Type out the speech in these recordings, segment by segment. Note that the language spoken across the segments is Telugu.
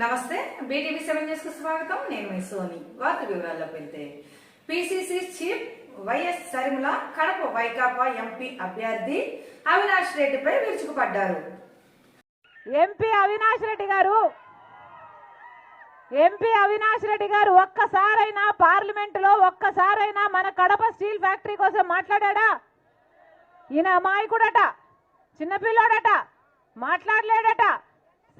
నమస్తే బీటీవీ సెవెన్ న్యూస్కు స్వాగతం. నేను మీ సోని. వార్త వివరాల్లోకి వెళ్తే PCC chief YS Sharmila Kadapa Vaikapa MP అభ్యర్థి అవినాష్ రెడ్డిపై విరుచుకుపడ్డారు. ఎంపీ అవినాష్ రెడ్డి గారు ఎంపీ అవినాష్ రెడ్డి గారు ఒక్కసారైనా పార్లమెంటులో ఒక్కసారైనా మన కడప స్టీల్ ఫ్యాక్టరీ కోసం మాట్లాడా ఈయన అమాయకుడట చిన్నపిల్లోడట మాట్లాడలేడట.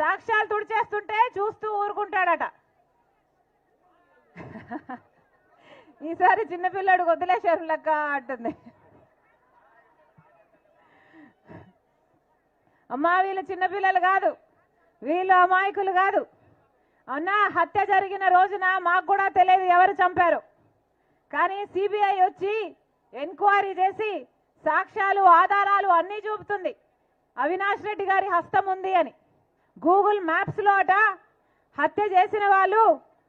సాక్ష్యాలు తుడిచేస్తుంటే చూస్తూ ఊరుకుంటాడట. ఈసారి చిన్నపిల్లాడు వదిలేశారు లెక్క అంటుంది. అమ్మా వీళ్ళు చిన్నపిల్లలు కాదు. వీళ్ళు అమాయకులు కాదు. అన్నా హత్య జరిగిన రోజున మాకు కూడా తెలియదు ఎవరు చంపారు. కానీ సిబిఐ వచ్చి ఎంక్వైరీ చేసి సాక్ష్యాలు ఆధారాలు అన్నీ చూపుతుంది. అవినాష్ రెడ్డి గారి హస్తం ఉంది అని. గూగుల్ మ్యాప్స్లో అట హత్య చేసిన వాళ్ళు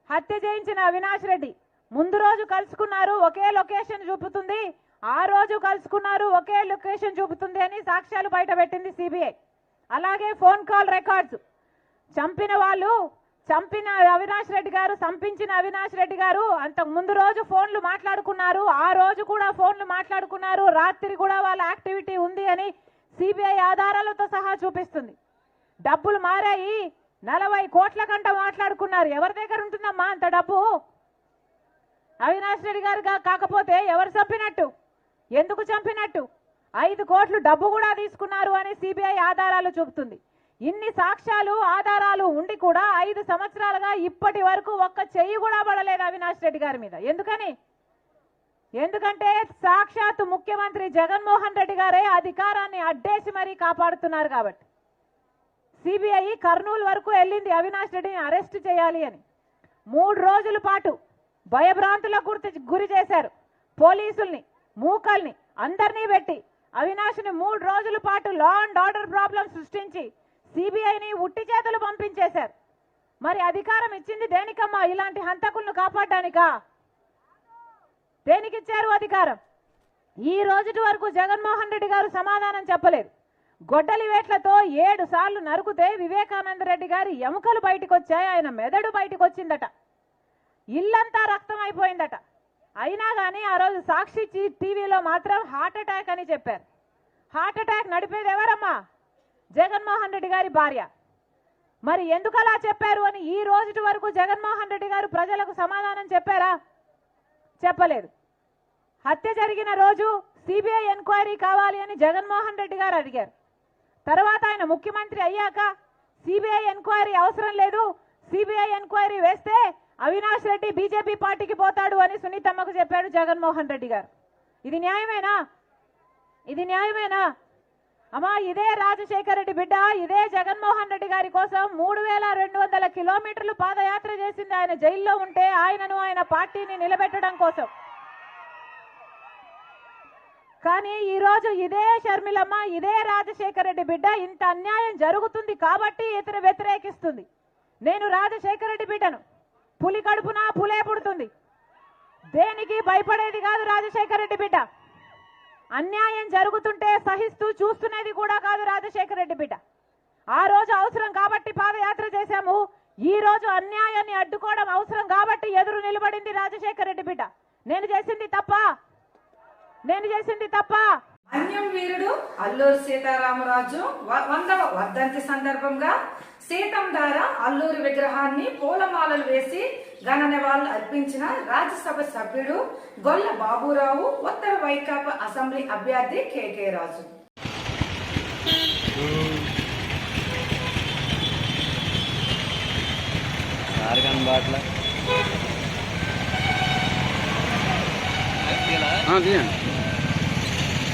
హత్య చేయించిన అవినాష్ రెడ్డి. ముందు రోజు కలుసుకున్నారు ఒకే లొకేషన్ చూపుతుంది. ఆ రోజు కలుసుకున్నారు ఒకే లొకేషన్ చూపుతుంది అని సాక్ష్యాలు బయట పెట్టింది సిబిఐ. అలాగే ఫోన్ కాల్ రికార్డ్స్. చంపిన వాళ్ళు చంపిన అవినాష్ రెడ్డి గారు చంపించిన అవినాష్ రెడ్డి గారు అంతకు ముందు రోజు ఫోన్లు మాట్లాడుకున్నారు ఆ రోజు కూడా ఫోన్లు మాట్లాడుకున్నారు రాత్రి కూడా వాళ్ళ యాక్టివిటీ ఉంది అని సిబిఐ ఆధారాలతో సహా చూపిస్తుంది. డబ్బులు మారాయి. నలభై కోట్ల కంట మాట్లాడుకున్నారు. ఎవరి దగ్గర ఉంటుందమ్మా అంత డబ్బు? అవినాష్ రెడ్డి గారు కాకపోతే ఎవరు చంపినట్టు? ఎందుకు చంపినట్టు? ఐదు కోట్లు డబ్బు కూడా తీసుకున్నారు అని సిబిఐ ఆధారాలు చూపుతుంది. ఇన్ని సాక్ష్యాలు ఆధారాలు ఉండి కూడా ఐదు సంవత్సరాలుగా ఇప్పటి వరకు ఒక్క చెయ్యి కూడా పడలేదు అవినాష్ రెడ్డి గారి మీద. ఎందుకని? ఎందుకంటే సాక్షాత్ ముఖ్యమంత్రి జగన్మోహన్ రెడ్డి గారే అధికారాన్ని అడ్డేసి మరీ కాపాడుతున్నారు కాబట్టి. సిబిఐ కర్నూలు వరకు వెళ్ళింది అవినాష్ రెడ్డిని అరెస్ట్ చేయాలి అని. మూడు రోజుల పాటు భయభ్రాంతులకు గుర్తు గురి చేశారు. పోలీసుల్ని మూకల్ని అందరినీ పెట్టి అవినాష్ని మూడు రోజుల పాటు లా అండ్ ఆర్డర్ ప్రాబ్లం సృష్టించి సిబిఐని ఉట్టి చేతులు పంపించేశారు. మరి అధికారం ఇచ్చింది దేనికమ్మా? ఇలాంటి హంతకులను కాపాడడానికా? దేనికిచ్చారు అధికారం? ఈ రోజుటి వరకు జగన్మోహన్ రెడ్డి గారు సమాధానం చెప్పలేదు. గొడ్డలి వేట్లతో ఏడు సార్లు నరుకుతే వివేకానంద రెడ్డి గారి ఎముకలు బయటకు వచ్చాయి ఆయన మెదడు బయటకు వచ్చిందట ఇల్లంతా రక్తం అయిపోయిందట అయినా కానీ ఆ రోజు సాక్షి టీవీలో మాత్రం హార్ట్ అటాక్ అని చెప్పారు. హార్ట్ అటాక్ నడిపేది ఎవరమ్మా? జగన్మోహన్ రెడ్డి గారి భార్య. మరి ఎందుకు అలా చెప్పారు అని ఈ రోజుటి వరకు జగన్మోహన్ రెడ్డి గారు ప్రజలకు సమాధానం చెప్పారా? చెప్పలేదు. హత్య జరిగిన రోజు సిబిఐ ఎంక్వైరీ కావాలి అని జగన్మోహన్ రెడ్డి గారు అడిగారు. తర్వాత ఆయన ముఖ్యమంత్రి అయ్యాక సిబిఐ ఎంక్వైరీ అవసరం లేదు. సిబిఐ ఎంక్వైరీ వేస్తే అవినాష్ రెడ్డి బీజేపీ పార్టీకి పోతాడు అని సునీతమ్మకు చెప్పాడు జగన్మోహన్ రెడ్డి గారు. ఇది న్యాయమేనా? ఇది న్యాయమేనా? అమ్మా ఇదే రాజశేఖర రెడ్డి బిడ్డ ఇదే జగన్మోహన్ రెడ్డి గారి కోసం మూడు వేల రెండు వందల కిలోమీటర్లు పాదయాత్ర చేసింది ఆయన జైల్లో ఉంటే ఆయనను ఆయన పార్టీని నిలబెట్టడం కోసం. కానీ ఈరోజు ఇదే షర్మిలమ్మ ఇదే రాజశేఖర రెడ్డి బిడ్డ ఇంత అన్యాయం జరుగుతుంది కాబట్టి ఇతను వ్యతిరేకిస్తుంది. నేను రాజశేఖర రెడ్డి బిడ్డను. పులి కడుపున పులే పుడుతుంది. దేనికి భయపడేది కాదు రాజశేఖర రెడ్డి బిడ్డ. అన్యాయం జరుగుతుంటే సహిస్తూ చూస్తున్నది కూడా కాదు రాజశేఖర రెడ్డి బిడ్డ. ఆ రోజు అవసరం కాబట్టి పాదయాత్ర చేశాము. ఈ రోజు అన్యాయాన్ని అడ్డుకోవడం అవసరం కాబట్టి ఎదురు నిలబడింది రాజశేఖర రెడ్డి బిడ్డ. నేను చేసింది తప్ప నేను చేసింది తప్ప. అన్యం వీరుడు అల్లూరు సీతారామరాజు వ- వందవ వర్ధంతి సందర్భంగా సీతం ద్వారా అల్లూరి విగ్రహాన్ని పూలమాలలు వేసి ఘన నివాళులు అర్పించిన రాజ్యసభ సభ్యుడు గొల్ల బాబురావు ఉత్తర వైకాపా అసెంబ్లీ అభ్యర్థి కేకే రాజు. తీయండి.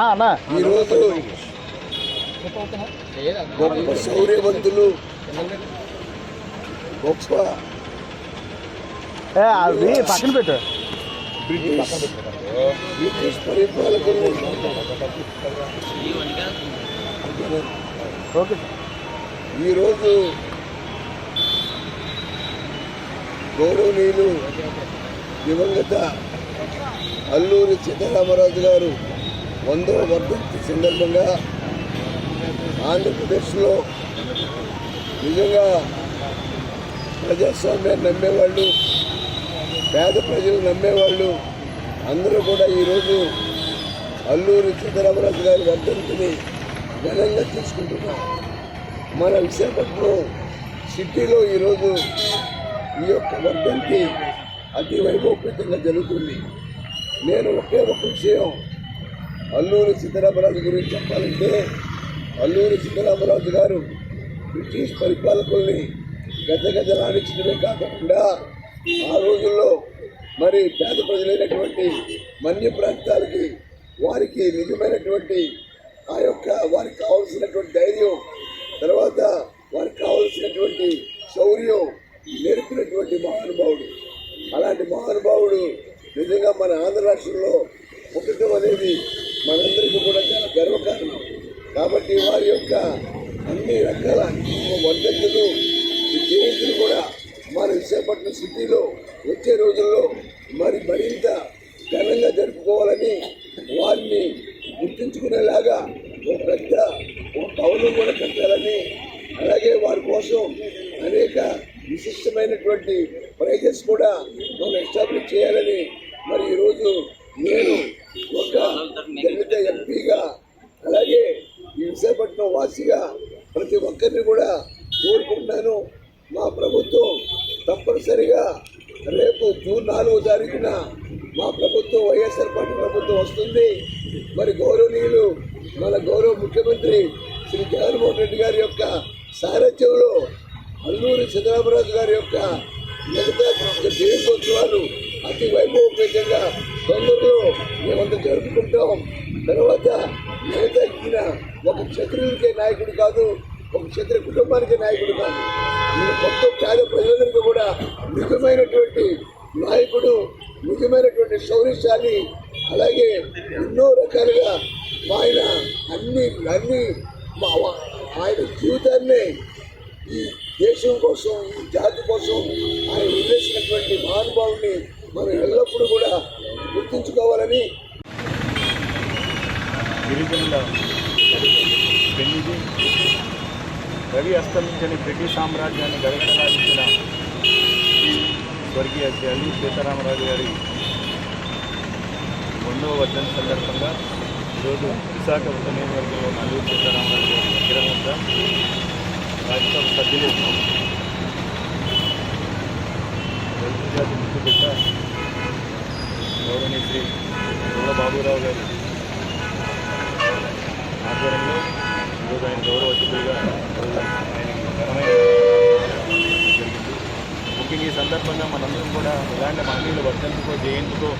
అన్నా ఈరోజు గొప్ప శౌర్యవంతులు గొప్ప ఏ, అవి పక్కన పెట్టు బ్రిటిష్ పరిపాలకులు ఓకే ఈరోజు గౌరవనీయులు దివంగత అల్లూరి సీతారామరాజు గారు వందవ వర్ధంతి సందర్భంగా ఆంధ్రప్రదేశ్లో నిజంగా ప్రజాస్వామ్యాన్ని నమ్మేవాళ్ళు పేద ప్రజలు నమ్మేవాళ్ళు అందరూ కూడా ఈరోజు అల్లూరి సీతారామరాజు గారి వర్ధంతిని ఘనంగా తీసుకుంటున్నారు మన విశాఖపట్నం సిటీలో ఈరోజు ఈ యొక్క వర్ధంతి అతి వైభవపేతంగా జరుగుతుంది. నేను ఒకే ఒక విషయం అల్లూరి సీతారామరాజు గురించి చెప్పాలంటే అల్లూరి సీతారామరాజు గారు బ్రిటిష్ పరిపాలకుల్ని గజగజలాడించడమే కాకుండా ఆ రోజుల్లో మరి పేద ప్రజలైనటువంటి మన్య ప్రాంతాలకి వారికి నిజమైనటువంటి ఆ యొక్క వారికి కావాల్సినటువంటి ధైర్యం తర్వాత వారికి కావలసినటువంటి శౌర్యం నేర్పినటువంటి మహానుభావుడు. అలాంటి మహానుభావుడు నిజంగా మన ఆంధ్ర రాష్ట్రంలో పుట్టడం అనేది మనందరికీ కూడా చాలా గర్వకారణం. కాబట్టి వారి యొక్క అన్ని రకాల వర్ధంతులు జయంతులు కూడా మన విశాఖపట్నం సిటీలో వచ్చే రోజుల్లో మరి మరింత ఘనంగా జరుపుకోవాలని వారిని గుర్తుంచుకునేలాగా ఒక భవనం కూడా కట్టాలని అలాగే వారి కోసం అనేక విశిష్టమైనటువంటి ప్రైజెస్ కూడా మనం ఎస్టాబ్లిష్ చేయాలని మరి ఈరోజు నేను ఒక దళిత ఎంపీగా అలాగే ఈ విశాఖపట్నం వాసిగా ప్రతి ఒక్కరిని కూడా కోరుకుంటున్నాను. మా ప్రభుత్వం తప్పనిసరిగా రేపు జూన్ నాలుగో తారీఖున మా ప్రభుత్వం వైఎస్ఆర్ పార్టీ ప్రభుత్వం వస్తుంది. మరి గౌరవనీయులు మన గౌరవ ముఖ్యమంత్రి శ్రీ జగన్మోహన్ రెడ్డి గారి యొక్క సారథ్యంలో అల్లూరి సీతారామరాజు గారి యొక్క మిగతా జయంతోత్సవాలు అతి వైభవపేతంగా తొందరలో మేమంతా జరుపుకుంటాం. తర్వాత మిగతా ఈయన ఒక క్షత్రియులకే నాయకుడు కాదు ఒక క్షత్రియ కుటుంబానికి నాయకుడు కాదు. ఈయన మొత్తం పేద ప్రజలందరికీ కూడా నిజమైనటువంటి నాయకుడు నిజమైనటువంటి శౌర్యశాలి అలాగే ఎన్నో రకాలుగా ఆయన అన్ని అన్ని ఆయన జీవితాన్ని ఈ దేశం కోసం ఈ జాతి కోసం ఆయన వదిలేసినటువంటి మహానుభావుని మనం ఎల్లప్పుడూ కూడా గుర్తుంచుకోవాలని గిరిజనుల పెళ్ళిది రవి అస్తమించని బ్రిటిష్ సామ్రాజ్యాన్ని గడగడలాడించిన స్వర్గీయ జల్లి సీతారామరాజు గారి రెండవ వర్ధన సందర్భంగా ఈరోజు విశాఖ ఉప నియోజకవర్గంలో అల్లూరు సీతారామరాజు గారి విగ్రహం వద్ద రాజ్యసభ సభ్యులు దళిత జాతి ముద్దు బిడ్డ గౌరవనీయ శ్రీ దుర్ల బాబురావు గారి ఆధ్వర్యంలో ఈరోజు ఆయన గౌరవ అతిథులుగా ఈరోజు ఘనమైన జరిగింది ముఖ్యంగా ఈ సందర్భంగా మనందరం కూడా ఇలాంటి మహనీయుల వర్ధంతికో జయంతికో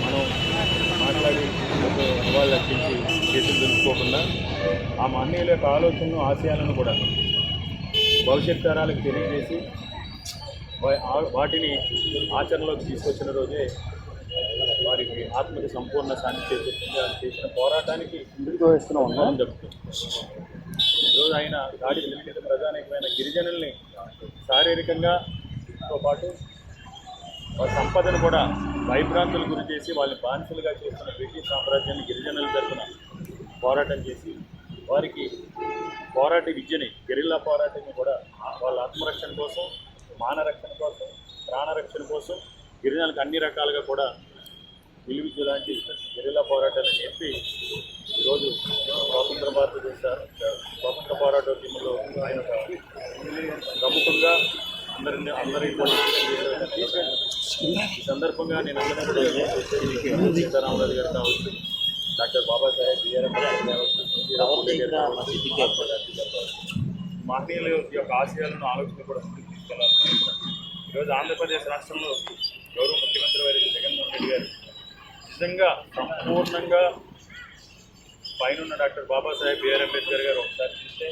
మనం మాట్లాడి వాళ్ళకు నివాళులు అర్పించి చేతులు దులుపుకోకుండా ఆ మహనీయుల యొక్క ఆలోచనలు ఆశయాలను కూడా భవిష్యత్ తరాలకు తెలియజేసి వాటిని ఆచరణలోకి తీసుకొచ్చిన రోజే వారికి ఆత్మకి సంపూర్ణ శాంతి చేకూరుతుంది ఆయన చేసిన పోరాటానికి మనం చెప్తుంది ఈరోజు ఆయన దాడికి నిలిచిన ప్రధానమైన గిరిజనుల్ని శారీరకంగా తో పాటు వారి సంపదను కూడా భయభ్రాంతులు గురి చేసి వాళ్ళని బానిసలుగా చేస్తున్న బ్రిటిష్ సామ్రాజ్యాన్ని గిరిజనుల తరఫున పోరాటం చేసి వారికి పోరాట విద్యని గెరిల్లా పోరాటాన్ని కూడా వాళ్ళ ఆత్మరక్షణ కోసం మానరక్షణ కోసం ప్రాణరక్షణ కోసం గిరిజనులకు అన్ని రకాలుగా కూడా విలువిద్య లాంటి గెరిల్లా పోరాటాన్ని నేర్పి ఈరోజు స్వాతంత్ర భారతదేశ స్వాతంత్ర పోరాటోద్యమంలో ఆయన ప్రముఖంగా అందరిని అందరి ఈ సందర్భంగా నేను అందరినీ కూడా సీతారామరాజు గారు కావచ్చు డాక్టర్ బాబాసాహెబ్ బిఆర్ మహనీయుల యొక్క ఆశయాలను ఆలోచన కూడా ముందుకు తీసుకెళ్ళాలని ఈరోజు ఆంధ్రప్రదేశ్ రాష్ట్రంలో గౌరవ ముఖ్యమంత్రి వారి జగన్మోహన్ రెడ్డి గారు నిజంగా సంపూర్ణంగా పైన డాక్టర్ బాబాసాహెబ్ బిఆర్ అంబేద్కర్ గారు ఒకసారి చూస్తే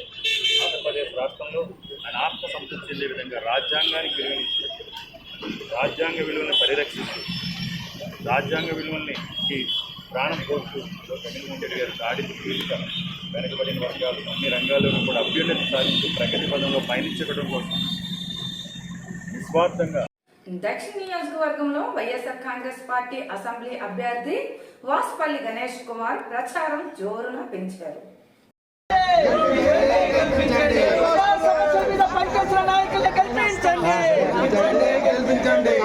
ఆంధ్రప్రదేశ్ రాష్ట్రంలో ఆయన ఆత్మ సంతృప్తి చెందే విధంగా రాజ్యాంగానికి విలువనిస్తూ రాజ్యాంగ విలువలను పరిరక్షిస్తూ రాజ్యాంగ విలువల్ని ప్రాణం ఈరోజు జగన్మోహన్ రెడ్డి గారు దాడికి వీలుగా వెనకబడిన వర్గాలు అన్ని రంగాల్లోనూ కూడా అభ్యున్నతి సాధిస్తూ ప్రగతి పదంలో పయనించడం కోసం నిస్వార్థంగా దక్షిణ నియోజకవర్గంలో వైఎస్ఆర్ కాంగ్రెస్ పార్టీ అసెంబ్లీ అభ్యర్థి వాసుపల్లి గణేష్ కుమార్ ప్రచారం జోరున పెంచారు. గెలిపించండి.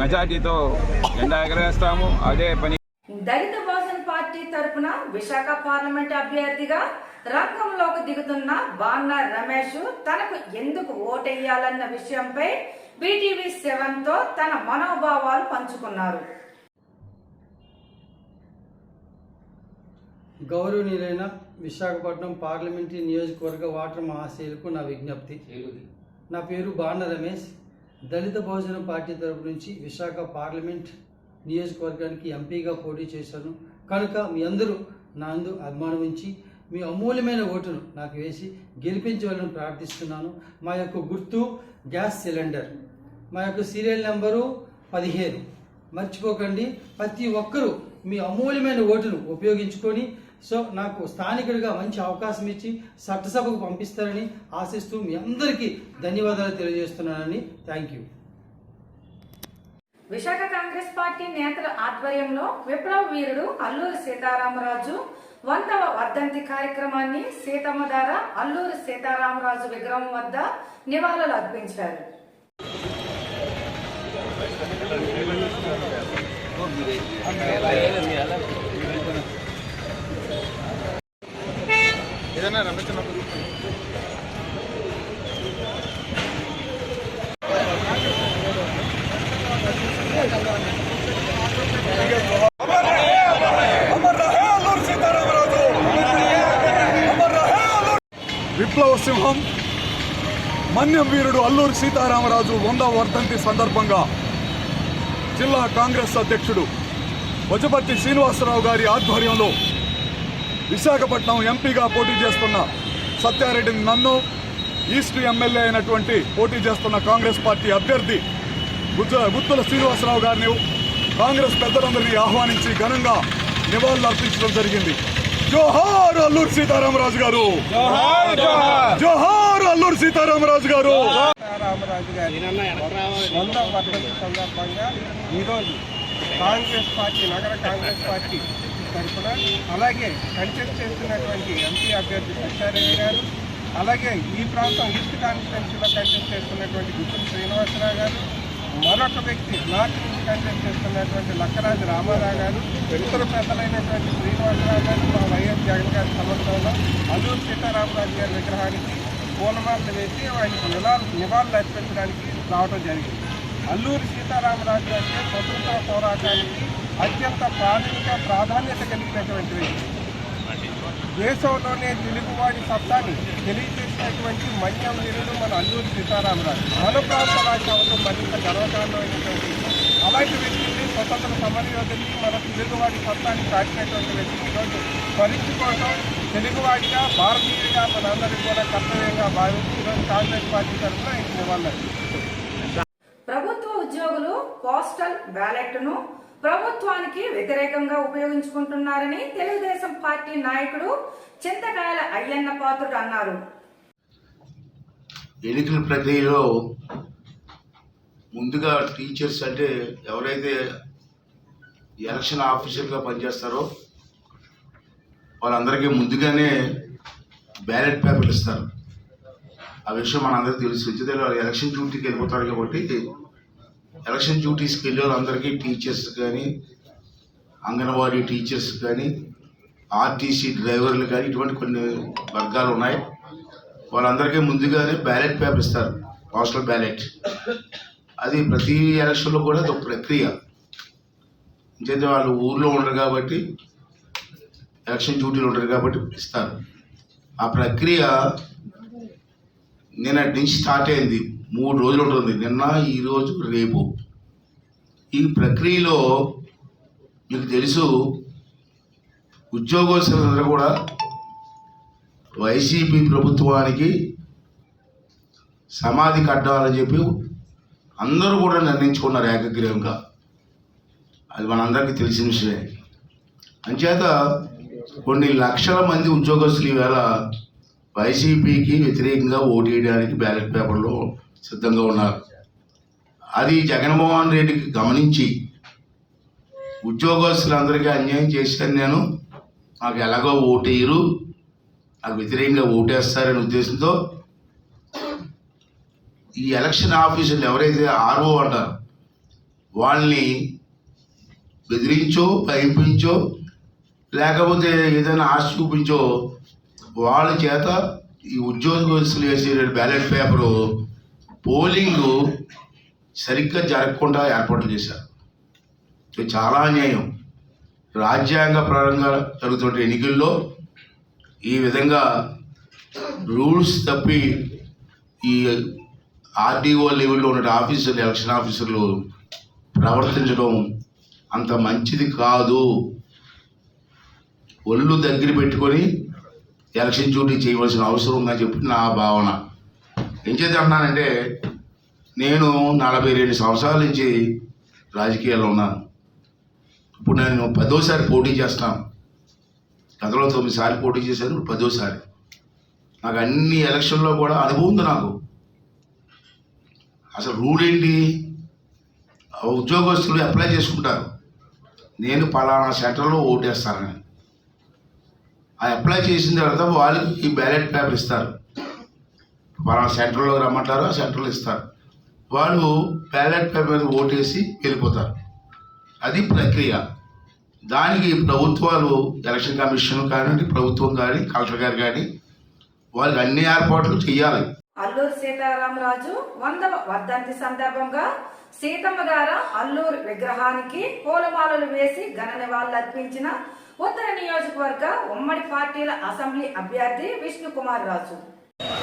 మెజార్టీతో జెండా ఎగరేస్తాము. అదే పని దళిత బహుజన్ పార్టీ తరపున విశాఖ పార్లమెంట్ అభ్యర్థిగా రంగంలోకి దిగుతున్న బాన్న రమేష్ తనకు ఎందుకు ఓటెయ్యాలన్న విషయంపై బీటీవీ సెవెన్తో తన మనోభావాలు పంచుకున్నారు. గౌరవనీయులైన విశాఖపట్నం పార్లమెంటరీ నియోజకవర్గ వాటర్ మహాశయులకు నా విజ్ఞప్తి. నా పేరు బాణ రమేష్. దళిత బహుజన పార్టీ తరపు నుంచి విశాఖ పార్లమెంట్ నియోజకవర్గానికి ఎంపీగా పోటీ చేశాను. కనుక మీ అందరూ నా అందు అభిమానం ఉంచి మీ అమూల్యమైన ఓటును నాకు వేసి గెలిపించవాలని ప్రార్థిస్తున్నాను. మా యొక్క గుర్తు గ్యాస్ సిలిండర్. మా యొక్క సీరియల్ నెంబరు పదిహేను. మర్చిపోకండి. ప్రతి ఒక్కరూ మీ అమూల్యమైన ఓటును ఉపయోగించుకొని సో నాకు స్థానికుడిగా మంచి అవకాశం ఇచ్చి చట్టసభకు పంపిస్తారని ఆశిస్తూ మీ అందరికీ ధన్యవాదాలు తెలియజేస్తున్నానని thank you. Visakha Congress party నేతల ఆధ్వర్యంలో విప్లవ వీరుడు అల్లూరి సీతారామరాజు వందవ వర్ధంతి కార్యక్రమాన్ని సీతమ్మ ధార అల్లూరి సీతారామరాజు విగ్రహం వద్ద నివాళులు అర్పించారు. ఏదైనా రమ్మించిన విప్లవ సింహం మన్యం వీరుడు అల్లూరి సీతారామరాజు వంద వర్ధంతి సందర్భంగా జిల్లా కాంగ్రెస్ అధ్యక్షుడు వజపర్తి శ్రీనివాసరావు గారి ఆధ్వర్యంలో విశాఖపట్నం ఎంపీగా పోటీ చేస్తున్న సత్యారెడ్డిని నన్ను ఈస్ట్ ఎమ్మెల్యే అయినటువంటి పోటీ చేస్తున్న కాంగ్రెస్ పార్టీ అభ్యర్థి గుత్తుల శ్రీనివాసరావు గారిని కాంగ్రెస్ పెద్దలందరినీ ఆహ్వానించి ఘనంగా నివాళులు అర్పించడం జరిగింది. జోహార్ అల్లూరి సీతారామరాజు గారు. జోహార్ అల్లూరి సీతారామరాజు గారు. రామరాజు గారి వంద వర్ధంతి సందర్భంగా ఈరోజు కాంగ్రెస్ పార్టీ నగర కాంగ్రెస్ పార్టీ తరఫున అలాగే కంటెస్ట్ చేస్తున్నటువంటి ఎంపీ అభ్యర్థి సత్యారెడ్డి గారు అలాగే ఈ ప్రాంతం ఈస్ట్ కాన్స్టిట్యున్సీలో కంటెస్ట్ చేస్తున్నటువంటి గుత్తుల శ్రీనివాసరావు గారు మరొక వ్యక్తి నార్త్ నుంచి కంటెస్ట్ చేస్తున్నటువంటి లక్కరాజు రామారావు గారు ఇతర పెద్దలైనటువంటి శ్రీనివాసరావు గారు మా వైఎస్ జగన్ గారి సమర్థంలో అల్లూరు సీతారామరాజు గారి విగ్రహానికి పూలమాలలు వేసి ఆయనకు నివాళులు నివాళులు అర్పించడానికి రావడం జరిగింది. అల్లూరి సీతారామరాజు అంటే స్వతంత్ర పోరాటానికి అత్యంత ప్రాథమిక ప్రాధాన్యత కలిగినటువంటివి. దేశంలోనే తెలుగువాడి సత్తాన్ని తెలియజేసినటువంటి మన్యం నిరుడు మన అల్లూరు సీతారామరాజు. మన ప్రాంత రాజ్యం మరింత గర్వకారణమైనటువంటి అలాంటి వ్యక్తిని స్వతంత్ర సమరయోధుని మన తెలుగువాడి సత్తాన్ని కాచినటువంటి వ్యక్తిని ఈరోజు స్మరించుకోవడం తెలుగువాడిగా భారతీయుడిగా మనందరికీ కూడా కర్తవ్యంగా భావించి ఈరోజు కాంగ్రెస్ పార్టీ తరఫున ఆయన నివాళులు ప్రభుత్వ ఉద్యోగులు పోస్టల్ బ్యాలెట్ను ప్రభుత్వానికి వ్యతిరేకంగా ఉపయోగించుకుంటున్నారని తెలుగుదేశం పార్టీ నాయకుడు చింతకాయల అయ్యన్న పాత్రుడు అన్నారు. ఎన్నికల ప్రక్రియలో ముందుగా టీచర్స్ అంటే ఎవరైతే ఎలక్షన్ ఆఫీసర్గా పనిచేస్తారో వాళ్ళందరికీ ముందుగానే బ్యాలెట్ పేపర్లు ఇస్తారు. ఆ విషయం మనందరికీ తెలుసు. ఎలక్షన్ డ్యూటీకి వెళ్ళిపోతారు కాబట్టి ఎలక్షన్ డ్యూటీస్కి వెళ్ళే వాళ్ళందరికీ టీచర్స్ కానీ అంగన్వాడీ టీచర్స్ కానీ ఆర్టీసీ డ్రైవర్లు కానీ ఇటువంటి కొన్ని వర్గాలు ఉన్నాయి. వాళ్ళందరికీ ముందుగానే బ్యాలెట్ పేపర్ ఇస్తారు పోస్టల్ బ్యాలెట్. అది ప్రతి ఎలక్షన్లో కూడా ఒక ప్రక్రియ. ఇంకైతే వాళ్ళు ఊర్లో ఉండరు కాబట్టి ఎలక్షన్ డ్యూటీలు ఉండరు కాబట్టి ఇస్తారు. ఆ ప్రక్రియ నిన్నటి నుంచి స్టార్ట్ అయింది. మూడు రోజులు ఉంటుంది. నిన్న ఈరోజు రేపు. ఈ ప్రక్రియలో మీకు తెలుసు ఉద్యోగస్తులందరూ కూడా వైసీపీ ప్రభుత్వానికి సమాధి కట్టాలని చెప్పి అందరూ కూడా నిర్ణయించుకున్నారు ఏకగ్రీవంగా. అది మనందరికీ తెలిసిన విషయమే. అంచేత కొన్ని లక్షల మంది ఉద్యోగస్తులు ఈవేళ వైసీపీకి వ్యతిరేకంగా ఓటు వేయడానికి బ్యాలెట్ పేపర్లో సిద్ధంగా ఉన్నారు. అది జగన్మోహన్ రెడ్డికి గమనించి ఉద్యోగస్తులందరికీ అన్యాయం చేశాను నేను. నాకు ఎలాగో ఓటేయరు. నాకు వ్యతిరేకంగా ఓటేస్తారనే ఉద్దేశంతో ఈ ఎలక్షన్ ఆఫీసర్లు ఎవరైతే ఆర్ఓ అంటారు వాళ్ళని బెదిరించో భయపించో లేకపోతే ఏదైనా ఆశ చూపించో వాళ్ళ చేత ఈ ఉద్యోగస్తులు వేసే బ్యాలెట్ పేపరు పోలింగ్ సరిగ్గా జరగకుండా ఏర్పాట్లు చేశారు. ఇది చాలా అన్యాయం. రాజ్యాంగ పరంగా జరుగుతున్న ఎన్నికల్లో ఈ విధంగా రూల్స్ తప్పి ఈ ఆర్డీఓ లెవెల్లో ఉన్న ఆఫీసర్లు ఎలక్షన్ ఆఫీసర్లు ప్రవర్తించడం అంత మంచిది కాదు. ఒళ్ళు దగ్గర పెట్టుకొని ఎలక్షన్ డ్యూటీ చేయవలసిన అవసరం ఉందని చెప్పి నా భావన. ఏం చేద్దామన్నానంటే నేను నలభై రెండు సంవత్సరాల నుంచి రాజకీయాల్లో ఉన్నాను. ఇప్పుడు నేను పదోసారి పోటీ చేస్తాను. గతంలో తొమ్మిది సార్లు పోటీ చేశాను ఇప్పుడు పదోసారి. నాకు అన్ని ఎలక్షన్లో కూడా అనుభవం ఉంది నాకు. అసలు రూల్ ఏంటి? ఉద్యోగస్తులు అప్లై చేసుకుంటారు. నేను పలానా సెంటర్లో ఓటేస్తానని. ఆ అప్లై చేసిన తర్వాత వాళ్ళకి ఈ బ్యాలెట్ పేపర్ ఇస్తారు. పలానా సెంటర్లో రమ్మంటారు సెంట్రల్ ఇస్తారు. వాళ్ళు బ్యాలెట్ పేపర్ ఓటేసి వెళ్ళిపోతారు. అది ప్రక్రియ. దానికి ప్రభుత్వాలు ఎలక్షన్ కమిషన్ కానివ్వండి ప్రభుత్వం కానీ కలెక్టర్ గారు కానీ వాళ్ళకి అన్ని ఏర్పాట్లు చేయాలి. అల్లూరు సీతారామరాజు వందవ వర్ధంతి సందర్భంగా సీతమ్మ గారు అల్లూరు విగ్రహానికి పూలమాలలు వేసి ఘన నివాళులు అర్పించిన ఉత్తర నియోజకవర్గ ఉమ్మడి పార్టీల అసెంబ్లీ అభ్యర్థి విష్ణుకుమార్ రాజు.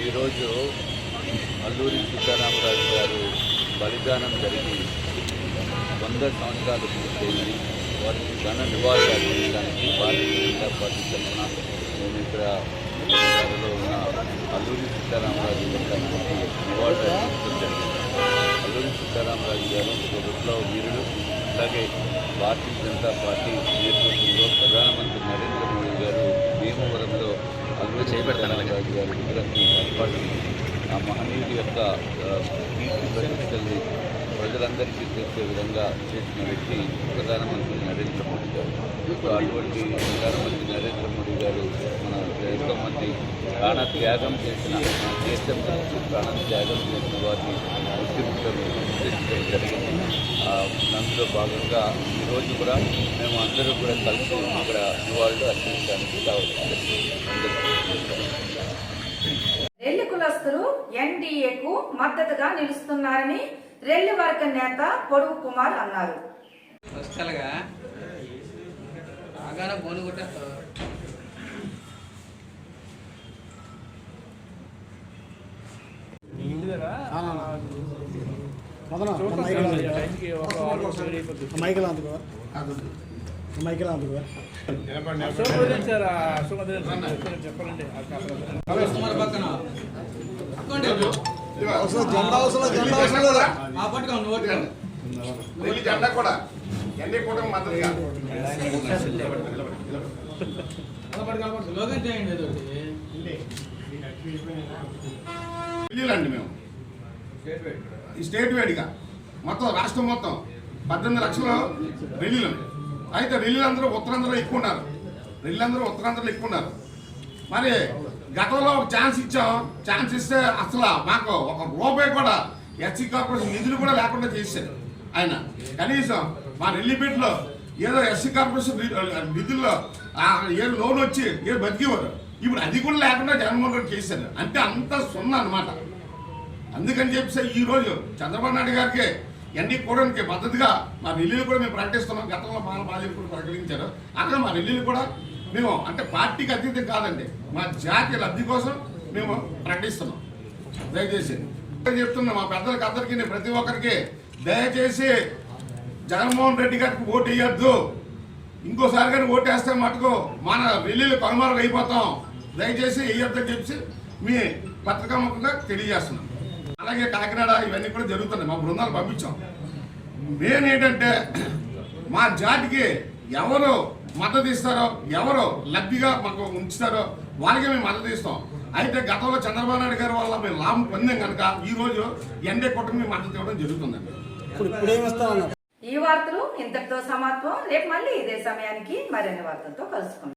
ఈరోజు అల్లూరి సీతారామరాజు గారు బలిదానం జరిగి వంద సంవత్సరాలు పూర్తయింది వారికి ఘన నివాళులు అర్పించడానికి భారతీయ జనతా పార్టీ తరఫున నేను ఇక్కడ విజయవాడలో ఉన్న అల్లూరి సీతారామరాజు విగ్రహానికి నివాళులు అర్పించడం జరిగింది అల్లూరి సీతారామరాజు గారు ఒక విప్లవ వీరుడు అలాగే భారతీయ జనతా పార్టీ నేతృత్వంలో ప్రధానమంత్రి నరేంద్ర మోడీ గారు భీమవరంలో అల్లు ఏర్పాటు ఆ మహనీయుడి యొక్క కీర్తి ప్రజలందరికీ తెలిసే విధంగా చేసిన వ్యక్తి ప్రధానమంత్రి నరేంద్ర మోడీ గారు. అటువంటి ప్రధానమంత్రి నరేంద్ర మోడీ గారు మన ఎంతో మంది ప్రాణ త్యాగం చేసిన దేశం ప్రాణ త్యాగం చేసిన వారిని జరిగింది అందులో భాగంగా ఈరోజు కూడా మేము అందరూ కూడా కలిసి ఇక్కడ నివాళులు అర్పించడానికి రెల్లి కులస్తులు ఎన్డీఏకు మద్దతుగా నిలుస్తున్నారని రెల్లి వర్గ నేత పొడుగు కుమార్ అన్నారు. మైకిల్ అందుకో మైకిల్ అందుకో జెండా అవసరం జెండా అవసరం వెళ్ళి జెండా కూడా మేము స్టేట్ వేడిగా. మొత్తం రాష్ట్రం మొత్తం పద్దెనిమిది లక్షలు రెల్లీలు. అయితే రెల్లీలు అందరూ ఉత్తరాంధ్రలో ఎక్కువ ఉన్నారు. రెల్లీలు అందరూ ఉత్తరాంధ్రలో ఎక్కువ ఉన్నారు. మరి గతంలో ఒక ఛాన్స్ ఇచ్చాం. ఛాన్స్ ఇస్తే అసలు మాకు ఒక రూపాయి కూడా ఎస్సీ కార్పొరేషన్ నిధులు కూడా లేకుండా చేశారు ఆయన. కనీసం మా రెల్లిపేటలో ఏదో ఎస్సీ కార్పొరేషన్ నిధుల్లో ఆ ఏదో లోన్ వచ్చి ఏదో బతికేవారు. ఇప్పుడు అది కూడా లేకుండా జగన్మోహన్ రెడ్డి చేశారు. అంటే అంత సున్నా అనమాట అందుకని చెప్పి ఈ రోజు చంద్రబాబు నాయుడు గారికి ఎన్ని కూడానికి మద్దతుగా మా ఢిల్లీలు కూడా మేము ప్రకటిస్తున్నాం. గతంలో మా బాధ్యత కూడా ప్రకటించారు అక్కడ మా ఢిల్లీలు కూడా మేము అంటే పార్టీకి అతీతం కాదండి. మా జాతి లబ్ధి కోసం మేము ప్రకటిస్తున్నాం. దయచేసి చెప్తున్నా మా పెద్దలకి అందరికీ నేను ప్రతి ఒక్కరికి దయచేసి జగన్మోహన్ రెడ్డి గారికి ఓటు వేయద్దు. ఇంకోసారి కానీ ఓటేస్తే వేస్తే మటుకు మన ఢిల్లీలో కనుమరుగు అయిపోతాం దయచేసి వేయొద్దని చెప్పి మీ పత్రికాముఖంగా తెలియజేస్తున్నాం. అలాగే కాకినాడ ఇవన్నీ కూడా జరుగుతున్నాయి. మా బృందాలు పంపించాం. మెయిన్ ఏంటంటే మా జాతికి ఎవరు మద్దతు ఇస్తారో ఎవరు లబ్ధిగా మాకు ఉంచుతారో వాళ్ళకే మేము మద్దతు ఇస్తాం. అయితే గతంలో చంద్రబాబు నాయుడు గారి వల్ల మేము లాభం పొందాం కనుక ఈ రోజు ఎన్డీ కుటుంబం మద్దతు ఇవ్వడం జరుగుతుందండి ఈ వార్తలు ఇంతటితో సమాప్తం. రేపు మళ్ళీ ఇదే సమయానికి మరిన్ని వార్తలతో కలుసుకుందాం.